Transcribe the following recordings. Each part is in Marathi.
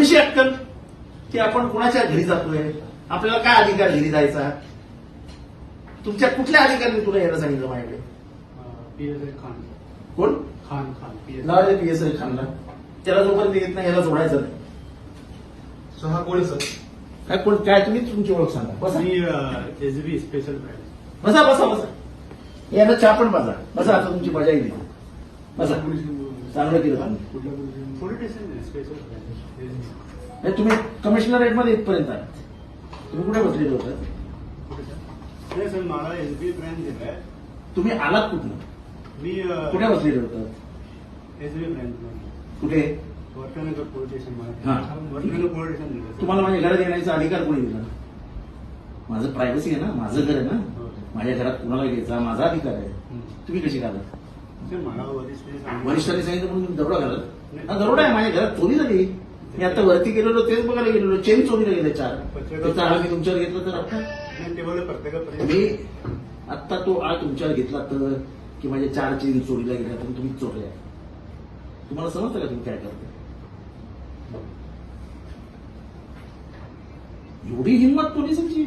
थोडीशी अक्कल की आपण कोणाच्या घरी जातोय? आपल्याला काय अधिकार घरी जायचा? तुमच्या कुठल्या अधिकाऱ्यांनी तुला यायला सांगितलं माझ्याकडे? आय खान कोण? खान खान पी एस लावले पी एस आय खानला. त्याला जोपर्यंत येत नाही याला सोडायचं नाही. सहा कोणी सर? काय कोण? काय तुम्ही? तुमची ओळख सांगा. बसा. मी एस बी स्पेशल बसा बसा बसा. याला चहा पण बसा बसा आता तुमची मजा येईल. बसा. चांगलं केलं नाही, तुम्ही कमिशनरेटमध्ये इथपर्यंत आहात तुम्ही कुठे बसलेले होता? नाही सर मला एस बी ब्रँच दिलाय तुम्ही आलात कुठून? मी कुठे बसलेले होतात एस बी ब्रँच कुठे? वर्तनगर पोलीस स्टेशन हा. मला वर्तनगर पोलीस स्टेशन तुम्हाला माझ्या घरात येण्याचा अधिकार कोणी दिला? माझं प्रायव्हसी आहे ना माझं घर आहे ना. हो. माझ्या घरात कुणाला घ्यायचा? माझा अधिकार आहे. तुम्ही कशी घालत वरिष्ठांनी सांगितलं म्हणून तुम्ही दरोडा घालत? हा दरोडा आहे माझ्या घरात चोरी झाली. मी आता वरती गेलेलो तेच बघायला गेलेलो चेन चोरीला गेले चार. आळ मी तुमच्यावर घेतला तर? आता मी आत्ता तो आळ तुमच्यावर घेतला तर की माझे चार चेन चोरीला गेल्या तर तुम्ही चोरल्या तुम्हाला समजतं का तुम्ही काय करता एवढी हिंमत पोलिसांची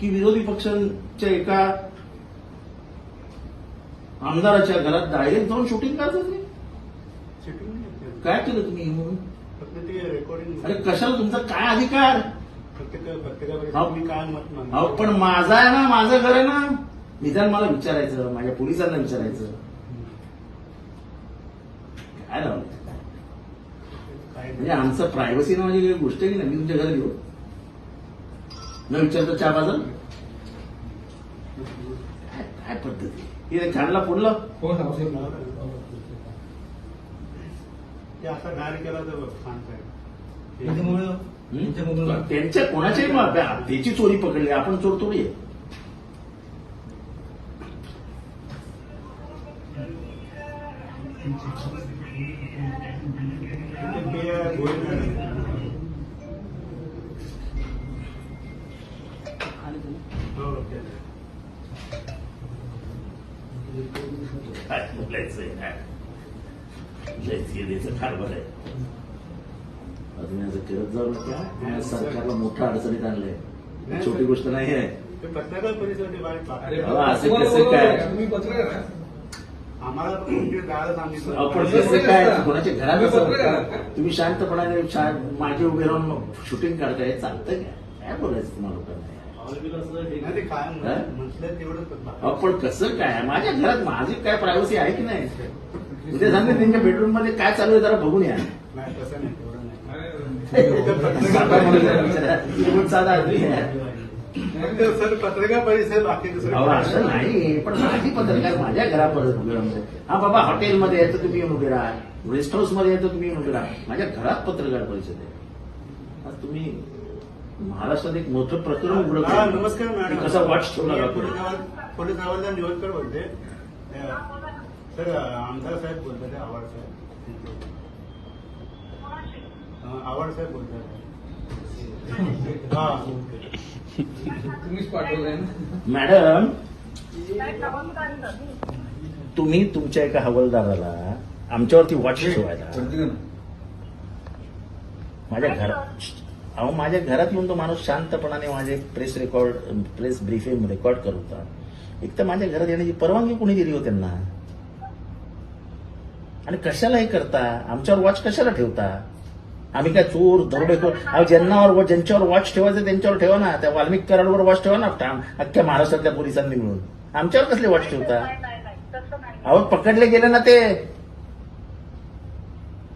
की विरोधी पक्षांच्या एका आमदाराच्या घरात डायरेक्ट जाऊन शूटिंग करतात ते? काय केलं तुम्ही येऊन? फक्त ते रेकॉर्डिंग अरे कशाला तुमचा काय अधिकार? अहो, मागतो अहो पण माझा आहे ना माझं घर आहे ना. निदान मला विचारायचं माझ्या पोलिसांना विचारायचं. काय लावलं काय म्हणजे आमचं प्रायव्हसी नावाची काही गोष्ट आहे की नाही? मी तुमच्या घरात येऊ न विचारता चहा बाजार काय पद्धती? हे खायला फोडलं? कोण साहेब ते असा डायरेक्ट केला तर खान साहेब त्याच्यामुळे हं? त्यांच्या कोणाच्याही मग त्याची चोरी पकडली आपण चोर थोडी आहे ते पे आहे, गोळी नाही. हो, ते. काय काय आहे अजून करत जाऊ नका. सरकारला मोठ्या अडचणीत आणलंय. छोटी गोष्ट नाही आहे. पत्रकार आहे? आम्हाला? कोणाच्या घरात तुम्ही शांतपणाने मागे उभे राहून शूटिंग काढताय चालतंय काय? काय बोलायचं तुम्हाला लोकांना? आपण कसं काय? माझ्या घरात माझी काय प्रायव्हसी आहे की नाही? उद्या सांगते त्यांच्या बेडरूममध्ये काय चालू आहे जरा बघून या. साधा सर पत्रकार परिषद बाकी असं नाही पण माझी पत्रकार माझ्या घरापर्यंत उभे राहून हा बाबा हॉटेलमध्ये यायचं तुम्ही येऊन उभे राहा. रेस्ट हाऊसमध्ये यायचं तुम्ही येऊन उभे राहा. माझ्या घरात पत्रकार परिषद आहे. आज तुम्ही महाराष्ट्रात एक मोठं प्रकरण उघडं हा. नमस्कार मॅडम. कसा वॉच जातो पोलीस हवाल- पोलीस हवालदार निवडकर बोलते. सर आमदार साहेब बोलतात ते आवाड साहेब. आवाड साहेब बोलतात. हा तुम्हीच पाठवलंय ना? मॅडम तुम्ही तुमच्या एका हवालदाराला आमच्यावरती वॉच ठेवायला. माझ्या घरात अहो माझ्या घरात येऊन तो माणूस शांतपणाने माझे press record press briefing record करत होता. एक तर माझ्या घरात येण्याची परवानगी कोणी दिली हो त्यांना? आणि कशाला हे करता? आमच्यावर वॉच कशाला ठेवता? आम्ही काय चोर दरोडेखोर? अहो ज्यांना ज्यांच्यावर वॉच ठेवायचं त्यांच्यावर ठेवा ना. त्या वाल्मिक कराडवर वॉच ठेवा ना अख्ख्या महाराष्ट्रातल्या पोलिसांनी मिळून. आमच्यावर कसले वॉच ठेवता? अहो पकडले गेले ना ते.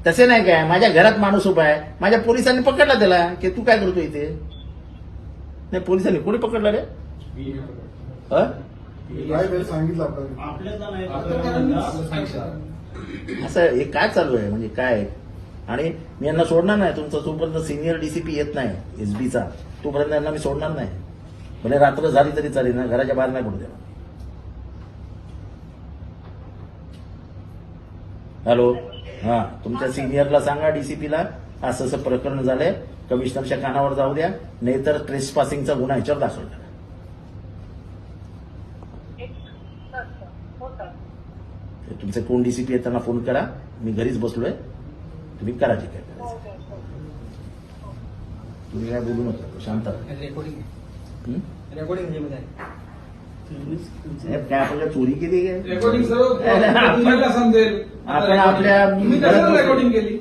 तसे नाही काय? माझ्या घरात माणूस उभा आहे. माझ्या पोलिसांनी पकडला त्याला. की तू काय करतो इथे? नाही पोलिसांनी कोणी पकडला रे? असं हे काय चालू आहे? म्हणजे काय? आणि मी यांना सोडणार नाही. तुमचा जोपर्यंत सिनियर डीसीपी येत नाही एसबीचा तोपर्यंत यांना मी सोडणार नाही. म्हणजे रात्र झाली तरी चालेल ना? घराच्या बाहेर नाही पडू देणार. हॅलो? हा तुमच्या सिनियरला सांगा डीसीपीला असं असं प्रकरण झालंय. कमिशनरच्या कानावर जाऊ द्या. नाहीतर ट्रेस पासिंगचा गुन्हा याच्यावर दाखल करा. तुमचे कोण डीसीपी त्यांना फोन करा. मी घरीच बसलोय. तुम्ही करा जे काय करायचं. तुम्ही काय बोलू नका. शांत. रेकॉर्डिंग हं? रेकॉर्डिंगमध्ये साहेब, काय आपल्याला चोरी केली काय? रेकॉर्डिंग सर्व समजेल. आपण आपल्या- तुम्ही कशाला रेकॉर्डिंग केली?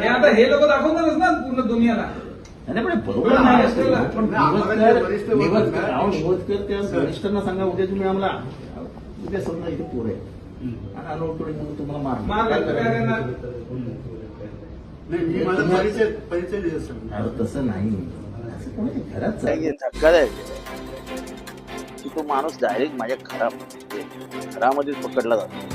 हे आता हे लोक दाखवणारच ना पूर्ण दुनियाला. नाही पण बरोबर नाही असं. नाही, पण आम्हाला निवडकर वरिष्ठ निवडकर बोलतात. अहो, निवडकर त्या सर. वरिष्ठांना सांगा उद्या तुम्ही आम्हाला उद्या समजा इथे पोर आहे आणि अनोळखी म्हणून तुम्हाला मार मार घालतो काय करणार? नाही मी माझा परिचय परिचय दिला सर. अरे तसं नाही. असं कोणी घरात आहे की तो माणूस डायरेक्ट माझ्या घरा म्हणजे घरामध्ये पकडला जातो.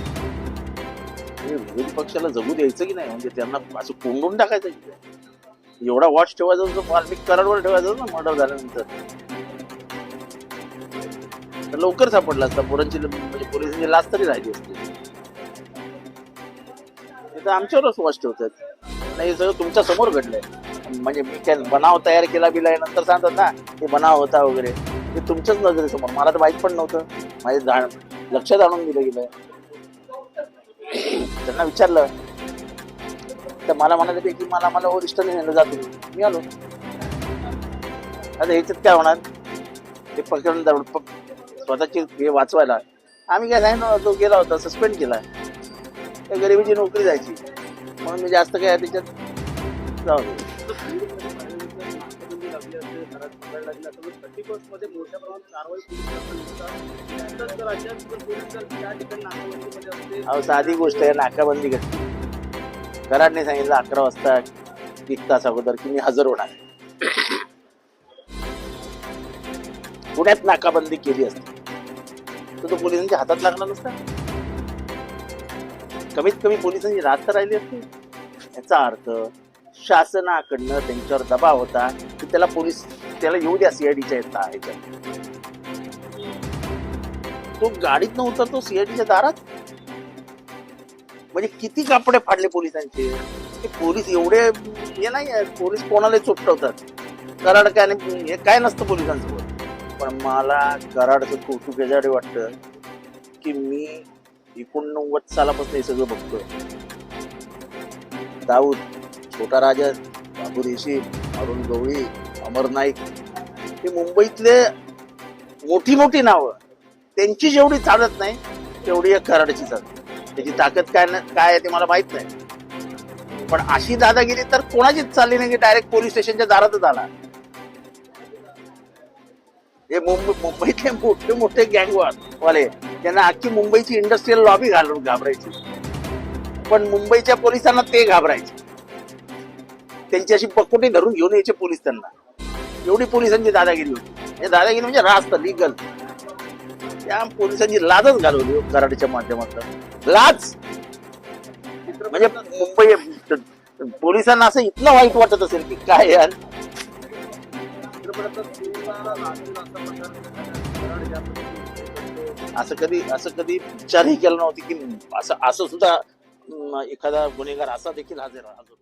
म्हणजे विरोधी पक्षाला जगू द्यायचं की नाही? म्हणजे त्यांना असं कोंडून टाकायचं की एवढा वॉच ठेवायचा होता कराडवर ठेवायचा ना मर्डर झाल्यानंतर. तर लवकर सापडला असता. पोरांची म्हणजे पोलिसांची लाच तरी राहिली असते. आमच्यावरच वॉच ठेवतात. नाही हे सगळं तुमच्यासमोर घडलंय. म्हणजे मी काय बनाव तयार केला बिलाय नंतर सांगतात ना हे बनाव होता वगैरे. हे तुमच्याच नजरेसमोर. मला तर माहीत पण नव्हतं. माझे जाण लक्षात आणून दिलं गेलंय. त्यांना विचारलं तर मला म्हणाले की मला मला वरिष्ठांनी नेलं जातो मी आलो. आता ह्याच्यात काय होणार? ते पकडून जाऊन स्वतःची हे वाचवायला. आम्ही काय ना तो गेला होता सस्पेंड केला त्या गरिबीची नोकरी जायची. म्हणून मी जास्त काय त्याच्यात जाऊ अहो साधी गोष्ट आहे नाकाबंदी घेतली कराडने सांगितलं अकरा वाजता एक तास अगोदर की मी हजर होणार. पुण्यात नाकाबंदी केली असते. तर तो पोलिसांच्या हातात लागला नसता. कमीत कमी पोलिसांची रात तर राहिली असते. याचा अर्थ शासनाकडनं त्यांच्यावर दबाव होता की त्याला पोलीस त्याला येऊ द्या सीआयडीच्या ह्याच्यात तो गाडीत उतरतो सीआयडीच्या दारात? म्हणजे किती कापडे फाडले पोलिसांचे? ते पोलीस एवढे हे नाही पोलीस कोणाला चुपटवतात कराड काय नाही हे काय नसतं पोलिसांसोबत पण मला कराडचं कौतुक याच्याकडे वाटतं की मी एकोणनव्वद सालापासून हे सगळं बघतोय. दाऊद छोटा राजा बाबू देशी अरुण गवळी अमर नाईक. हे मुंबईतले मोठी मोठी नावं. त्यांची जेवढी चालत नाही तेवढी एक कराडची चालते त्याची ताकद काय काय आहे ते मला माहीत नाही. पण अशी दादागिरी तर कोणाचीच चालली नाही की डायरेक्ट पोलीस स्टेशनच्या दारातच आला. हे मुंबई मुंबईतले मोठे मोठे गँगवार वाले त्यांना अख्खी मुंबईची इंडस्ट्रीयल लॉबी घालून घाबरायची. पण मुंबईच्या पोलिसांना ते घाबरायचे. त्यांची अशी पकोटी धरून घेऊन यायचे पोलीस त्यांना. एवढी पोलिसांची दादागिरी होती. हे दादागिरी म्हणजे रास्त लिगल त्या पोलिसांची लाजच घालवली हो कराडीच्या माध्यमातून. लाज. म्हणजे मुंबई पोलिसांना असं इतकं वाईट वाटत असेल की काय यार? असं कधी असं कधी विचारही केला नव्हती की असं असं सुद्धा एखादा गुन्हेगार असा देखील हजर हजर